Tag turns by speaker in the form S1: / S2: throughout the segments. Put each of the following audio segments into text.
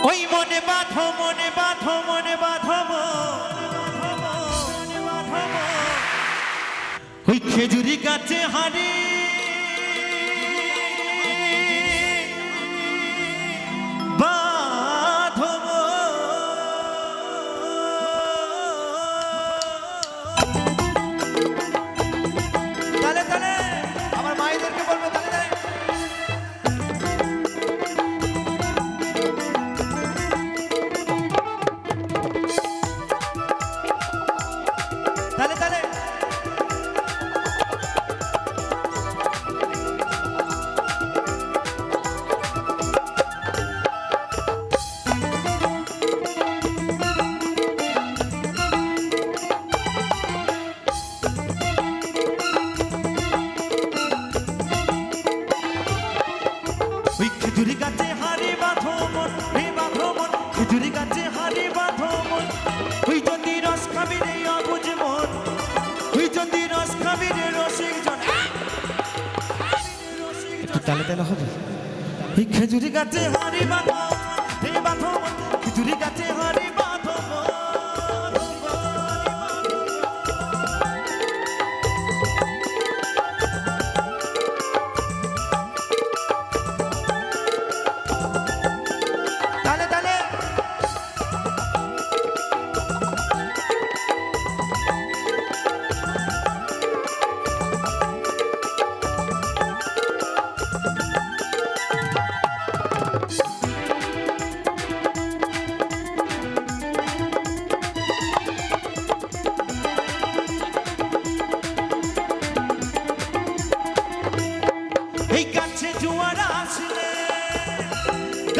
S1: ওই মনে বাঁধো মনে বাঁধো মনে বাঁধো ওই খেজুরি গাছে হারি তালে হবে। ওই খেজুরি গাছে হারি বাঁধো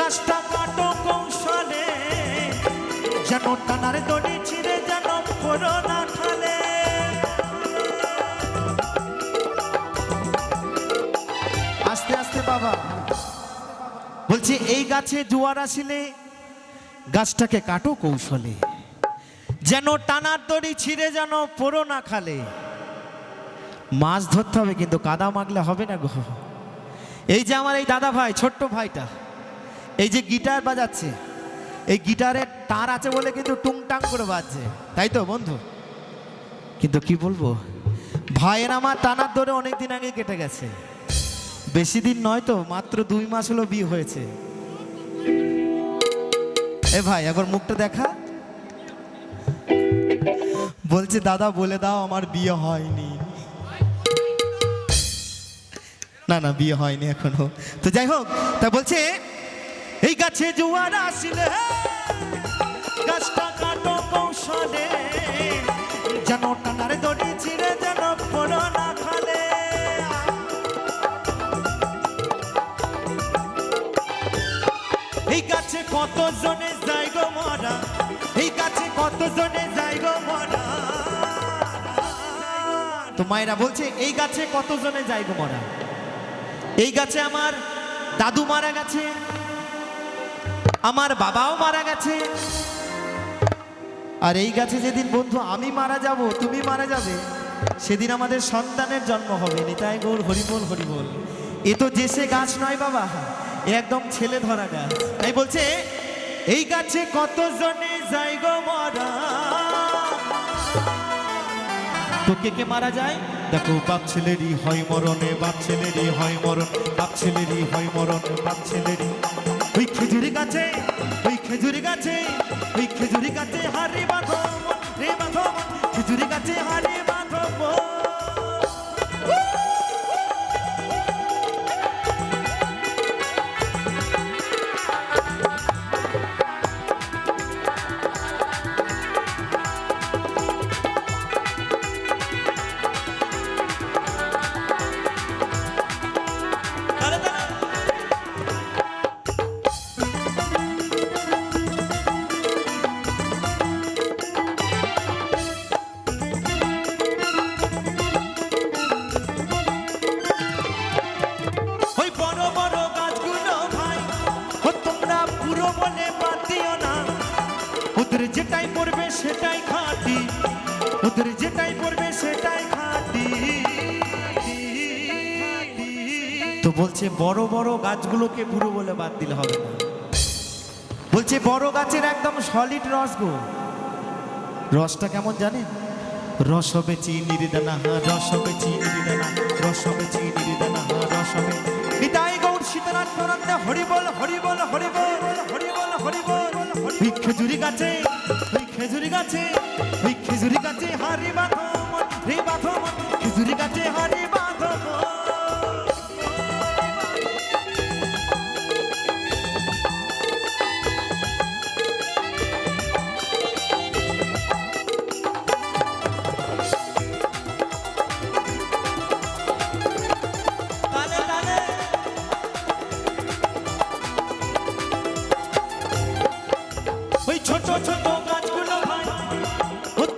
S1: গাছটা কাটো কৌশলে, যেন টানার দড়ি ছিঁড়ে যেন করোনা খালে আস্তে আস্তে বাবা, বলছি, এই গাছে জোয়ার আসলে গাছটাকে কাটো কৌশলে, যেন টানার দড়ি ছিঁড়ে যেন পড়ো না খালে। মাছ ধরতে হবে, কিন্তু কাদা মাগলে হবে না গো। এই যে আমার এই দাদা ভাই, ছোট্ট ভাইটা এই যে গিটার বাজাচ্ছে, এই গিটারের তার আছে বলে কিন্তু টুংটাং করে বাজছে, তাই তো বন্ধু? কিন্তু কি বলব, ভাইয়ের আমার টানার ধরে অনেক দিন আগে কেটে গেছে। বেশি দিন নয় তো, মাত্র দুই মাস হলো বিয়ে হয়েছে। এ ভাই, একবার মুখটা দেখা। বলছে, দাদা, বলে দাও, আমার বিয়ে হয়নি। না না, বিয়ে হয়নি এখনও। তো যাই হোক, তা বলছে গাছে জোয়ার আসলে, গাছটা কাটো কৌশলে, যেন টানার দড়ি ছিঁড়ে যেন পড়ো না খালে। এই গাছে কত জনে যাই গো মরা, এই গাছে কত জনে যাই গো মরা? তো মায়েরা বলছে, এই গাছে কত জনে যাই গো মরা? এই গাছে আমার দাদু মারা গেছে আমার বাবাও মারা গেছে। আর এই গাছে যেদিন বন্ধু আমি মারা যাব, তুমি মারা যাবে। সেদিন আমাদের সন্তানের জন্ম হবে। নিতাই গৌর হরিবল হরিবল এ তো জেসে গাছ নয় বাবা, এ একদম ছেলে ধরা গাছ। তাই বলছে, এই গাছে কত জনে যাই গো মরা? তো কে কে মারা যায়? দেখো, বাপ ছেলেরই হয় মরণে বাপ ছেলেরই হয় মরণ, বাপ ছেলেরই হয় মরণ, বাপ ছেলেরই। খেজুরি গাছে, ওই খেজুরি গাছে, ওই খেজুরি গাছে হারে বাঁধো রে বাঁধো খেজুরি গাছে হারে যেটাই পড়বে সেটাই খাটি ওদের যেটাই পড়বে সেটাই খাটি তো বলছে বড় বড় গাছগুলোকে পুরো বলে বাদ দিলে হবে না বলছে বড় গাছের একদম সলিড রস গো রসটা কেমন জানেন রস হবে চিনির দানা হা রস হবে চিনির দানা রস হবে চিনির দানা হা রস হবে নিতাই গৌর সীতারাম হরি বল হরি বল হরি বল হরি বল হরি বল ওই খেজুরি গাছে ওই খেজুরি গাছে ওই খেজুরি গাছে হারি বাঁধো মন, রে বাঁধো মন, খেজুরি গাছে হারি ওই ছোট ছোট গাছগুলো ভাই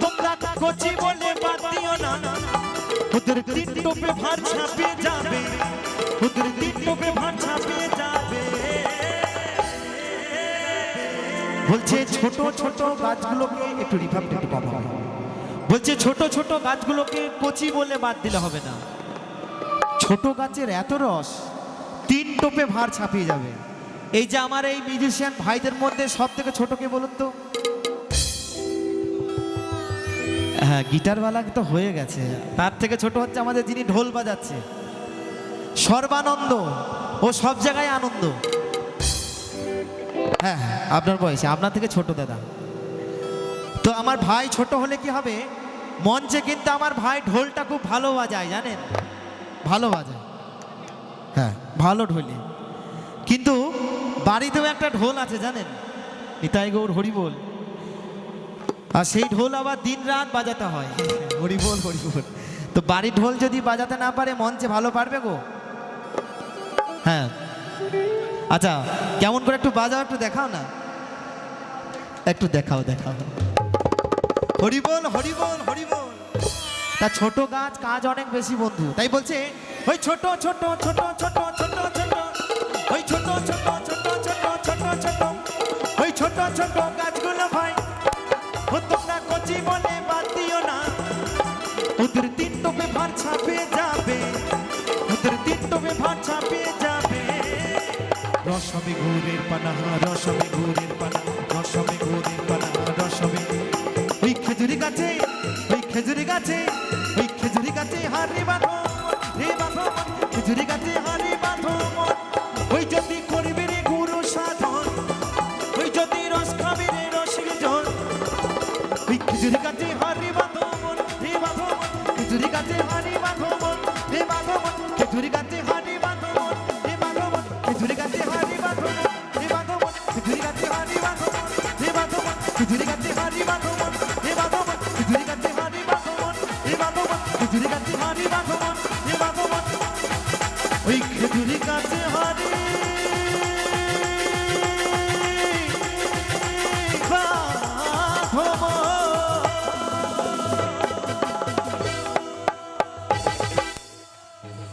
S1: তোমরা কচি বলে বাদ দিও না। ওদের তিন টোপে ভার ছাপিয়ে যাবে। ওদের তিন টোপে ভার ছাপিয়ে যাবে। বলছে ছোট ছোট গাছগুলোকে একটু রিভাব একটু কম বলছে ছোট ছোট গাছগুলোকে কচি বলে বাদ দিলে হবে না। ছোট গাছের এত রস, তিন টোপে ভার ছাপিয়ে যাবে। এই যে আমার এই মিউজিশিয়ান ভাইদের মধ্যে সব থেকে ছোট কে বলুন তো? হ্যাঁ গিটারওয়ালা তো হয়ে গেছে। তার থেকে ছোট হচ্ছে আমাদের যিনি ঢোল বাজাচ্ছে। সর্বানন্দ। ও সব জায়গায় আনন্দ। হ্যাঁ আপনার বয়সে, আপনার থেকে ছোট দাদা। তো আমার ভাই ছোট হলে কি হবে? মঞ্চে কিন্তু আমার ভাই ঢোলটা খুব ভালো বাজায়, জানেন? ভালো বাজায়। হ্যাঁ ভালো ঢোলে। কিন্তু বাড়িতেও একটা ঢোল আছে, জানেন? নিতাই গৌর হরিবোল। আর সেই ঢোল আবার দিন রাত বাজাতে হয়। হরিবোল হরিবোল। তো বাড়ির ঢোল যদি বাজাতে না পারে, মঞ্চে ভালো পারবে গো? হ্যাঁ। আচ্ছা কেমন করে একটু বাজাও, একটু দেখাও না? একটু দেখাও দেখাও। হরিবোল হরিবোল হরিবোল। তা ছোট গাছ, কাজ অনেক বেশি বন্ধু। তাই বলছে, ওই ছোট ছোট ছোট ছোট ছোট ছোট, ওই ছোট ছোট ছোট গাছগুলো ভাই। ও তোমরা কচি বলে বাদ দিও না। ওদের তিন টোপে ভার ছাপিয়ে যাবে। ওদের তিন টোপে ভার ছাপিয়ে যাবে। রসবে ঘুরের পানা রসবে ঘুরের পানা রসবে ঘুরের পানা রসবে ওই খেজুরি গাছে, ওই খেজুরি গাছে, ওই খেজুরি গাছে হারি বাঁধো। ওই খেজুরি গাছে